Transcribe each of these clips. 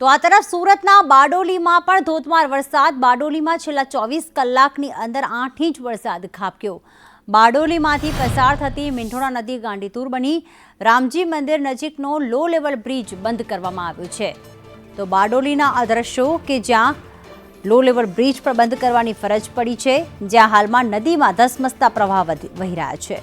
તો આ તરફ સુરતના બારડોલીમાં પણ ધોધમાર વરસાદ. બારડોલીમાં છેલ્લા ચોવીસ કલાકની અંદર આઠ ઇંચ વરસાદ ખાબક્યો. બારડોલીમાંથી પસાર થતી મીંઢોળા નદી ગાંડીતુર બની. રામજી મંદિર નજીકનો લો લેવલ બ્રિજ બંધ કરવામાં આવ્યો છે. તો બારડોલીના આ કે જ્યાં લો લેવલ બ્રિજ પર બંધ કરવાની ફરજ પડી છે, જ્યાં હાલમાં નદીમાં ધસમસતા પ્રવાહ વહી રહ્યા છે.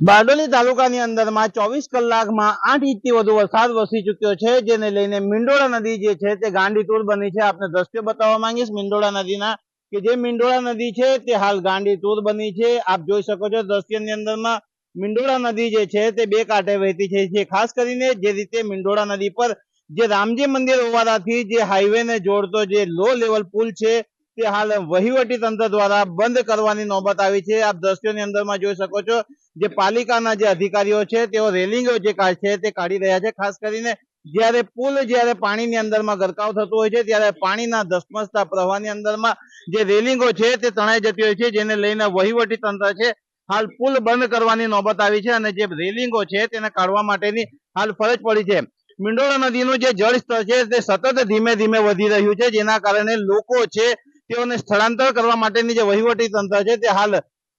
બારડોલી તાલુકાની અંદરમાં ચોવીસ કલાકમાં આઠ ઇંચથી વધુ વરસાદ વરસી ચુક્યો છે, જેને લઈને મીંડોળા નદી જે છે તે ગાંડીતુર બની છે. આપને દ્રશ્યો બતાવવા માંગીશ. મીંડોળા નદીના કે જે મીંડોળા નદી છે તે હાલ ગાંડીતુર બની છે. આપ જોઈ શકો છો દ્રશ્યની અંદરમાં મીંડોળા નદી જે છે તે બે કાંઠે વહેતી છે. ખાસ કરીને જે રીતે મીંડોળા નદી પર જે રામજી મંદિર હોવાથી જે હાઈવે ને જોડતો જે લો લેવલ પુલ છે તે હાલ વહીવટી તંત્ર દ્વારા બંધ કરવાની નોબત આવી છે. આપ દ્રશ્યોની અંદરમાં જોઈ શકો છો જે પાલિકાના જે અધિકારીઓ છે, તેઓ રેલિંગો જે છે તે કાઢી રહ્યા છે. ખાસ કરીને જ્યારે પુલ જ્યારે પાણીની અંદરમાં ગરકાવ થતો હોય છે, ત્યારે પાણીના ધસમસતા પ્રવાહની અંદરમાં જે રેલિંગો છે તે તણાઈ જતી હોય છે, જેને લઈને વહીવટી તંત્ર છે હાલ પુલ બંધ કરવાની નોબત આવી છે અને જે રેલિંગો છે તેને કાઢવા માટેની હાલ ફરજ પડી છે. મિંડોળા નદીનું જે જળ સ્તર છે તે સતત ધીમે ધીમે વધી રહ્યું છે, જેના કારણે લોકો છે તેઓને સ્થળાંતર કરવા માટેની જે વહીવટી તંત્ર છે તે હાલ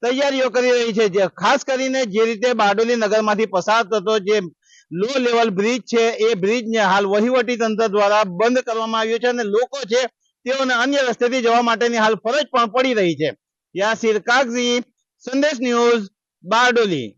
તૈયારીઓ કરી રહી છે. ખાસ કરીને જે રીતે બારડોલી નગરમાંથી પસાર થતો જે લો લેવલ બ્રિજ છે, એ બ્રિજને હાલ વહીવટી તંત્ર દ્વારા બંધ કરવામાં આવ્યો છે અને લોકો છે તેઓને અન્ય રસ્તેથી જવા માટેની હાલ ફરજ પણ પડી રહી છે. યાસીર કાગઝી સંદેશ ન્યૂઝ, બારડોલી.